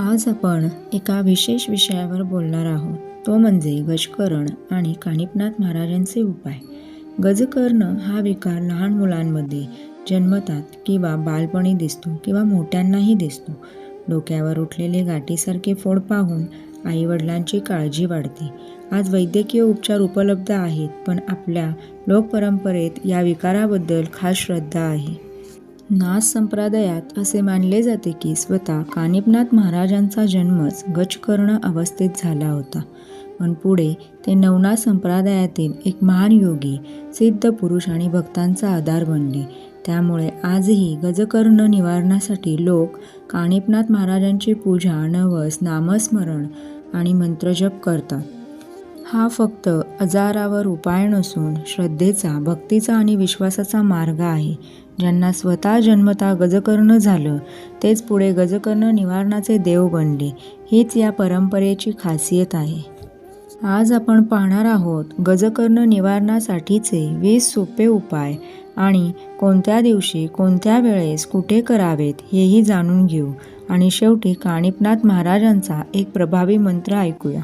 आज आपण एका विशेष विषयावर बोलणार आहोत. तो म्हणजे गजकरण आणि कानिपनाथ महाराजांचे उपाय. गजकर्ण हा विकार लहान मुलांमध्ये जन्मतात किंवा बालपणी दिसतो किंवा मोठ्यांनाही दिसतो. डोक्यावर उठलेले गाठीसारखे फोड पाहून आईवडिलांची काळजी वाढते. आज वैद्यकीय उपचार उपलब्ध आहेत पण आपल्या लोकपरंपरेत या विकाराबद्दल खास श्रद्धा आहे. नाथ संप्रदायात असे मानले जाते की स्वतः कानिपनाथ महाराजांचा जन्मच गजकर्ण अवस्थेत झाला होता. पण पुढे ते नवनाथ संप्रदायातील एक महान योगी सिद्ध पुरुष आणि भक्तांचा आधार बनले. त्यामुळे आजही गजकर्ण निवारणासाठी लोक कानिपनाथ महाराजांची पूजा नवस नामस्मरण आणि मंत्रजप करतात. हा फक्त आजारावर उपाय नसून श्रद्धेचा भक्तीचा आणि विश्वासाचा मार्ग आहे. ज्यांना स्वतः जन्मता गजकर्ण झालं तेच पुढे गजकर्ण निवारणाचे देव बनले. हीच या परंपरेची खासियत आहे. आज आपण पाहणार आहोत गजकर्ण निवारणासाठीचे वीस सोपे उपाय आणि कोणत्या दिवशी कोणत्या वेळेस कुठे करावेत हेही जाणून घेऊ. आणि शेवटी काणिपनाथ महाराजांचा एक प्रभावी मंत्र ऐकूया.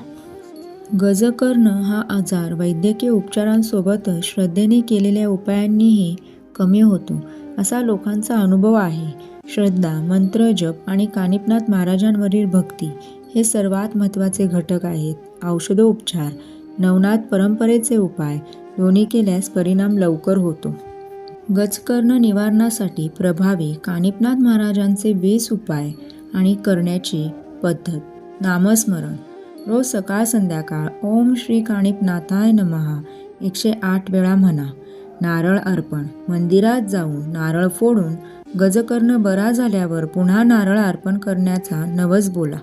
गजकर्ण हा आजार वैद्यकीय उपचारांसोबतच श्रद्धेने केलेल्या उपायांनीही कमी होतो असा लोकांचा अनुभव आहे. श्रद्धा मंत्र जप आणि कानिपनाथ महाराजांवरील भक्ती हे सर्वात महत्त्वाचे घटक आहेत. औषधोपचार नवनाथ परंपरेचे उपाय दोन्ही केल्यास परिणाम लवकर होतो. गजकर्ण निवारणासाठी प्रभावी कानिपनाथ महाराजांचे वीस उपाय आणि करण्याची पद्धत. नामस्मरण. रोज सकाळ संध्याकाळ ओम श्री कानिपनाथाय नमहा एकशे आठ वेळा म्हणा. नारळ अर्पण. मंदिरात जाऊन नारळ फोडून गजकर्ण बरा झाल्यावर पुन्हा नारळ अर्पण करण्याचा नवस बोला.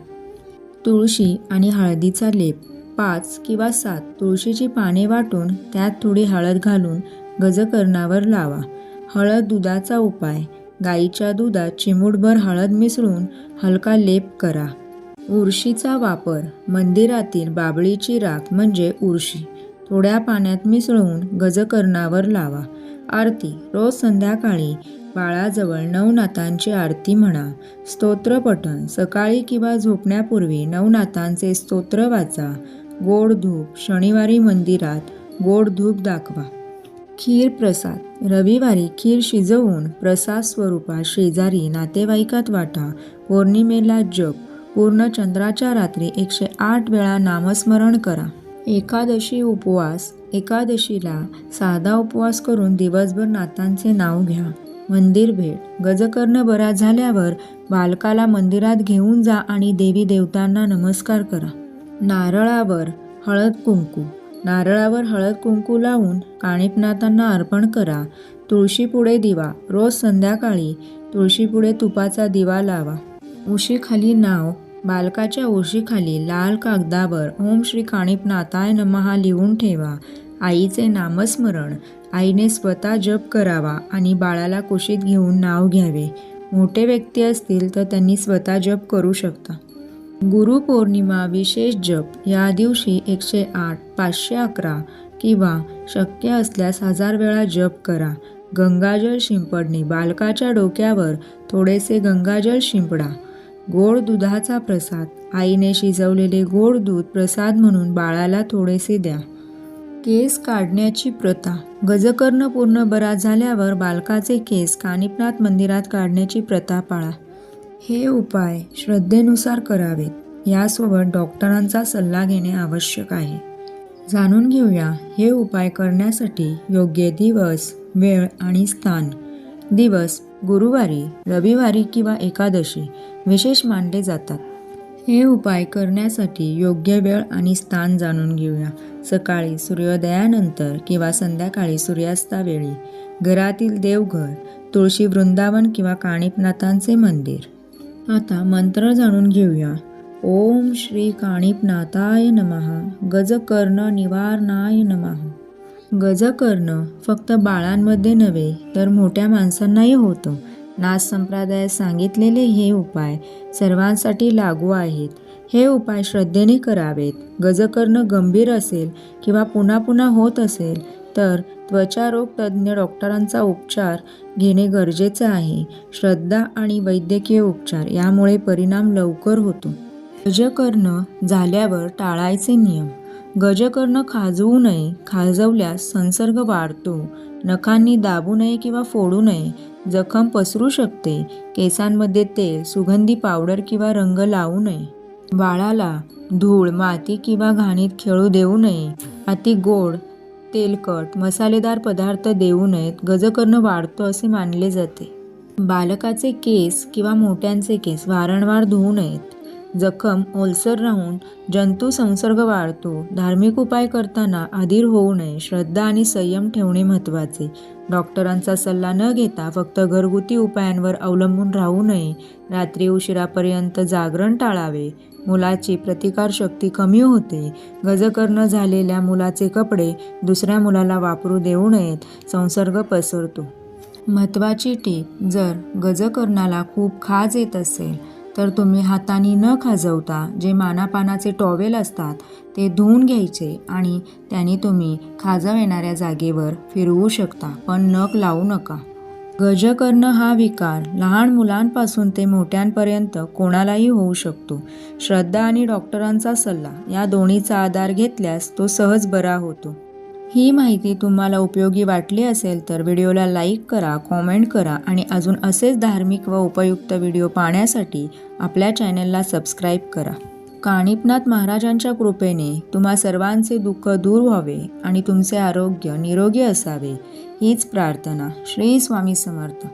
तुळशी आणि हळदीचा लेप. पाच किंवा सात तुळशीची पाने वाटून त्यात थोडी हळद घालून गजकर्णावर लावा. हळद दुधाचा उपाय. गाईच्या दुधात चिमूटभर हळद मिसळून हलका लेप करा. उर्शीचा वापर. मंदिरातील बाबळीची राख म्हणजे उर्शी. थोड्या पाण्यात मिसळून गजकर्णावर लावा. आरती रोज संध्याकाळी बाळाजवळ नवनाथांची आरती म्हणा. स्तोत्रपठण सकाळी किंवा झोपण्यापूर्वी नवनाथांचे स्तोत्र वाचा. गोड धूप शनिवारी मंदिरात गोड धूप दाखवा. खीर प्रसाद रविवारी खीर शिजवून प्रसाद स्वरूपात शेजारी नातेवाईकात वाटा. पौर्णिमेला जप पूर्ण चंद्राच्या रात्री एकशे आठ वेळा नामस्मरण करा. एकादशी उपवास. एकादशीला साधा उपवास करून दिवसभर नाथांचे नाव घ्या. मंदिर भेट. गजकर्ण बरा झाल्यावर बालकाला मंदिरात घेऊन जा आणि देवी देवतांना नमस्कार करा. नारळावर हळद कुंकू. नारळावर हळद कुंकू लावून काणिपनाथांना अर्पण करा. तुळशीपुढे दिवा. रोज संध्याकाळी तुळशीपुढे तुपाचा दिवा लावा. उशीखाली नाव बालकाच्या ओशीखाली लाल कागदावर ओम श्री काणिपनाथाय नमहा लिहून ठेवा. आईचे नामस्मरण. आईने स्वतः जप करावा आणि बाळाला कुशीत घेऊन नाव घ्यावे. मोठे व्यक्ती असतील तर त्यांनी स्वतः जप करू शकता. गुरुपौर्णिमा विशेष जप. या दिवशी एकशे आठ पाचशे अकरा किंवा शक्य असल्यास हजार वेळा जप करा. गंगाजल शिंपडणे. बालकाच्या डोक्यावर थोडेसे गंगाजल शिंपडा. गोड दुधाचा प्रसाद. आईने शिजवलेले गोड दूध प्रसाद म्हणून बाळाला थोडेसे द्या. केस काढण्याची प्रथा. गजकर्ण पूर्ण बरा झाल्यावर बालकाचे केस कानिपनाथ मंदिरात काढण्याची प्रथा पाळा. हे उपाय श्रद्धेनुसार करावेत. यासोबत डॉक्टरांचा सल्ला घेणे आवश्यक आहे. जाणून घेऊया हे उपाय करण्यासाठी योग्य दिवस वेळ आणि स्थान. दिवस गुरुवारी रविवारी किंवा एकादशी विशेष मानले जातात. हे उपाय करण्यासाठी योग्य वेळ आणि स्थान जाणून घेऊया. सकाळी सूर्योदयानंतर किंवा संध्याकाळी सूर्यास्तावेळी घरातील देवघर तुळशी वृंदावन किंवा काणिपनाथांचे मंदिर. आता मंत्र जाणून घेऊया. ओम श्री काणिपनाथाय नमहा गजकर्ण निवारणाय गज करणं फक्त बाळांमध्ये नव्हे तर मोठ्या माणसांनाही होतं. नाच संप्रदायात सांगितलेले हे उपाय सर्वांसाठी लागू आहेत. हे उपाय श्रद्धेने करावेत. गज करणं गंभीर असेल किंवा पुन्हा पुन्हा होत असेल तर त्वचारोग तज्ज्ञ डॉक्टरांचा उपचार घेणे गरजेचं आहे. श्रद्धा आणि वैद्यकीय उपचार यामुळे परिणाम लवकर होतो. गज करणं झाल्यावर टाळायचे नियम. गजकर्ण खाजवू नये खाजवल्यास संसर्ग वाढतो. नखांनी दाबू नये किंवा फोडू नये जखम पसरू शकते. केसांमध्ये तेल सुगंधी पावडर किंवा रंग लावू नये. बाळाला धूळ माती किंवा घाणीत खेळू देऊ नये. अति गोड तेलकट मसालेदार पदार्थ देऊ नयेत. गजकर्ण वाढतो असे मानले जाते. बालकाचे केस किंवा मोठ्यांचे केस वारंवार धुवू नयेत. जखम ओलसर राहून जंतू संसर्ग वाढतो. धार्मिक उपाय करताना अधीर होऊ नये. श्रद्धा आणि संयम ठेवणे महत्त्वाचे. डॉक्टरांचा सल्ला न घेता फक्त घरगुती उपायांवर अवलंबून राहू नये. रात्री उशिरापर्यंत जागरण टाळावे. मुलाची प्रतिकारशक्ती कमी होते. गजकर्ण झालेल्या मुलाचे कपडे दुसऱ्या मुलाला वापरू देऊ नयेत. संसर्ग पसरतो. महत्त्वाची टीप जर गजकर्णाला खूप खाज येत असेल तर तुम्ही हाताने न खाजवता जे मानापानाचे टॉवेल असतात ते धुवून घ्यायचे आणि त्याने तुम्ही खाजव येणाऱ्या जागेवर फिरवू शकता पण नख लावू नका. गज करणं हा विकार लहान मुलांपासून ते मोठ्यांपर्यंत कोणालाही होऊ शकतो. श्रद्धा आणि डॉक्टरांचा सल्ला या दोन्हीचा आधार घेतल्यास तो सहज बरा होतो. ही माहिती तुम्हाला उपयोगी वाटली असेल तर व्हिडिओला लाईक करा कॉमेंट करा आणि अजून असेच धार्मिक व उपयुक्त व्हिडिओ पाहण्यासाठी आपल्या चॅनलला सबस्क्राईब करा. काणिपनाथ महाराजांच्या कृपेने तुम्हा सर्वांचे दुःख दूर व्हावे आणि तुमचे आरोग्य निरोगी असावे हीच प्रार्थना श्री स्वामी समर्थ.